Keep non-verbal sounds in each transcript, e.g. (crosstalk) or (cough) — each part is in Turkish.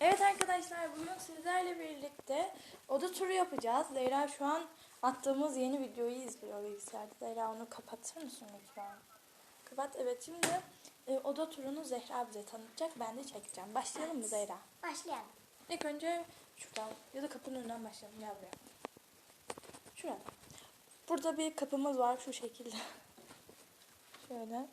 Evet arkadaşlar bugün sizlerle birlikte oda turu yapacağız. Zehra şu an attığımız yeni videoyu izliyor bilgisayarda. Zehra onu kapatır mısın lütfen? Kapat. Evet şimdi e, oda turunu Zehra bize tanıtacak. Ben de çekeceğim. Başlayalım mı Zehra? Başlayalım. İlk önce şuradan ya da kapının önünden başlayalım. Gel buraya. Şuradan. Burada bir kapımız var şu şekilde. (laughs) Şöyle.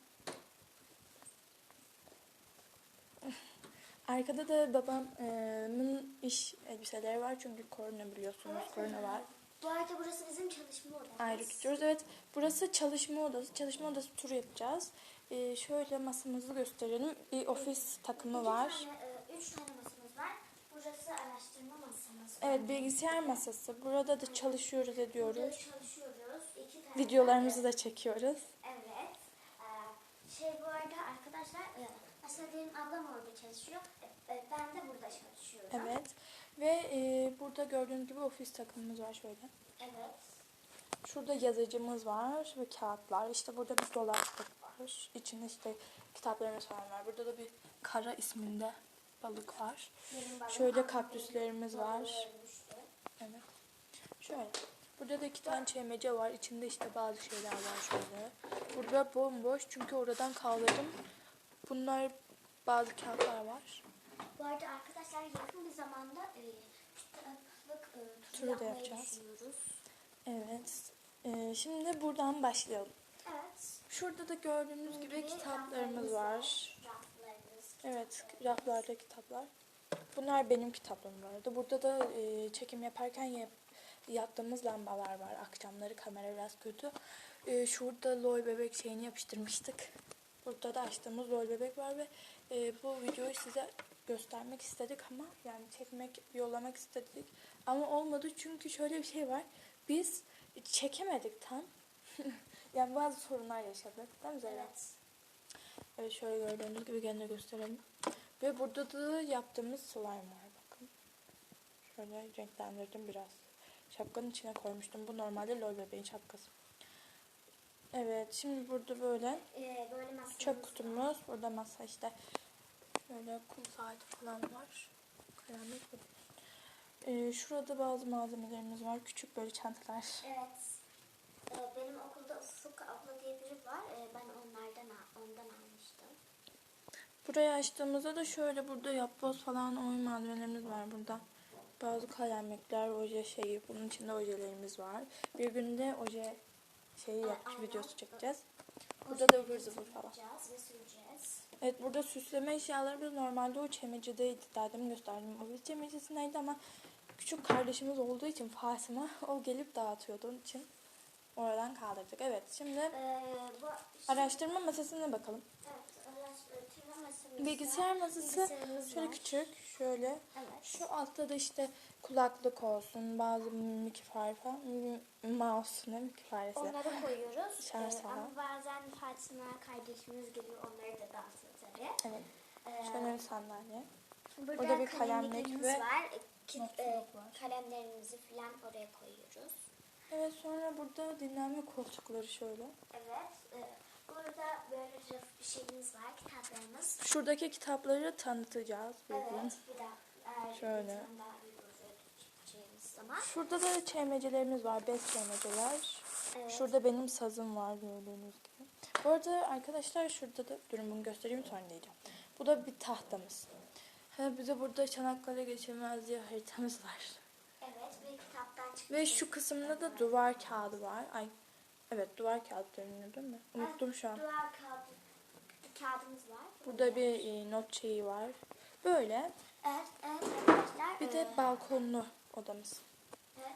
Arkada da babamın iş elbiseleri var çünkü korona biliyorsunuz. Korona var. Bu arada burası bizim çalışma odamız. Ayrı gidiyoruz. Evet burası çalışma odası. Çalışma odası turu yapacağız. Ee, şöyle masamızı gösterelim. Bir ofis takımı İki var. Tane, e, üç tane masamız var. Burası araştırma masamız. Evet bilgisayar masası. Burada da çalışıyoruz Burada ediyoruz. çalışıyoruz. İki tane. Videolarımızı da çekiyoruz. Evet. Ee, şey bu arada arkadaşlar e, aslında benim ablam orada çalışıyor. E, e, ben de burada çalışıyorum. Evet. Ve e, burada gördüğünüz gibi ofis takımımız var şöyle. Evet. Şurada yazıcımız var ve kağıtlar. İşte burada bir dolaplık var. İçinde işte kitaplarımız falan var. Burada da bir kara isminde balık var. Şöyle kaktüslerimiz var. Evet. Şöyle. Burada da iki tane çeymece var. İçinde işte bazı şeyler var şöyle. Burada bomboş çünkü oradan kaldırdım. Bunlar bazı kağıtlar var. Bu arada arkadaşlar yakın bir zamanda e, kitaplık e, turu Turu da yapacağız. Evet. Ee, şimdi buradan başlayalım. Evet. Şurada da gördüğünüz gibi Gibi kitaplarımız var. Raflarımız. Evet, raflarda kitaplar. Bunlar benim kitaplığım bu arada. Burada da e, çekim yaparken yap, yaptığımız lambalar var. Akşamları kamera biraz kötü. E, şurada lol bebek şeyini yapıştırmıştık. Burada da açtığımız lol bebek var ve e, bu videoyu size göstermek istedik ama yani çekmek, yollamak istedik. Ama olmadı çünkü şöyle bir şey var. Biz çekemedik tam. (laughs) yani bazı sorunlar yaşadık. Değil mi Zehra? Evet. Evet şöyle gördüğünüz gibi gene gösterelim. Ve burada da yaptığımız slime var bakın. Şöyle renklendirdim biraz. Şapkanın içine koymuştum. Bu normalde lol bebeğin şapkası. Evet şimdi burada böyle Ee, böyle çöp var. kutumuz. Burada masa işte. Böyle kum saati falan var. Karanlık. Ee, şurada bazı malzemelerimiz var. Küçük böyle çantalar. Evet. Ee, benim okulda Ufuk abla diye biri var. Ee, ben onlardan ondan almıştım. Burayı açtığımızda da şöyle burada yapboz falan oyun malzemelerimiz var burada. Bazı kalemlikler, oje şeyi, bunun içinde ojelerimiz var. Bir günde oje şeyi yap, aynen. videosu çekeceğiz. Burada da ıvır zıvır falan. Evet burada süsleme eşyalarımız normalde o çemecideydi. Daha demin gösterdim. O bir çemecisindeydi ama küçük kardeşimiz olduğu için Fatıma (laughs) o gelip dağıtıyordu. Onun için oradan kaldırdık. Evet şimdi Ee, bu araştırma masasına bakalım. Evet, Bilgisayar masası Bilgisayarımız şöyle var. küçük, şöyle. Evet. Şu altta da işte kulaklık olsun, bazı mimik fare falan, m- mouse ne faresi. Onları koyuyoruz. Şarj Ee, ama bazen Fatıma kardeşimiz geliyor. Onları da dağıtıyor tabii. Evet. Ee, Şöyle sandalye. Burada, Burada bir kalemlik ve var. Ki, e, kalemlerimizi falan oraya koyuyoruz. Evet sonra burada dinlenme koltukları şöyle. Evet. e, burada böyle raf bir şeyimiz var. Kitaplarımız. Şuradaki kitapları tanıtacağız bir gün. Evet. Bir Şöyle. bir tane daha videosu çekeceğimiz zaman. Şurada da çeymecelerimiz var, bez çeymeceler. Evet. Şurada benim sazım var gördüğünüz gibi. Bu arada arkadaşlar şurada da durun bunu göstereyim sonra diyeceğim. Bu da bir tahtamız. Ha, bize burada Çanakkale geçilmez diye haritamız var. Evet. Bir kitaptan çıktı. Ve şu kısımda da duvar kağıdı var. Ay evet duvar kağıdı dönüyor değil mi? Unuttum şu an. Duvar kağıdı, kağıdımız var. Burada bir e, not şeyi var. Böyle. Evet, evet arkadaşlar. Bir de e, balkonlu odamız. Evet.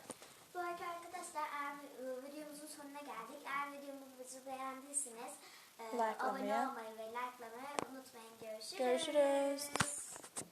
Bu arada arkadaşlar eğer e, videomuzun sonuna geldik. Eğer videomuzu beğendiyseniz e, Likelamayı. abone olmayı ve likelamayı unutmayın. Görüşürüz. Görüşürüz.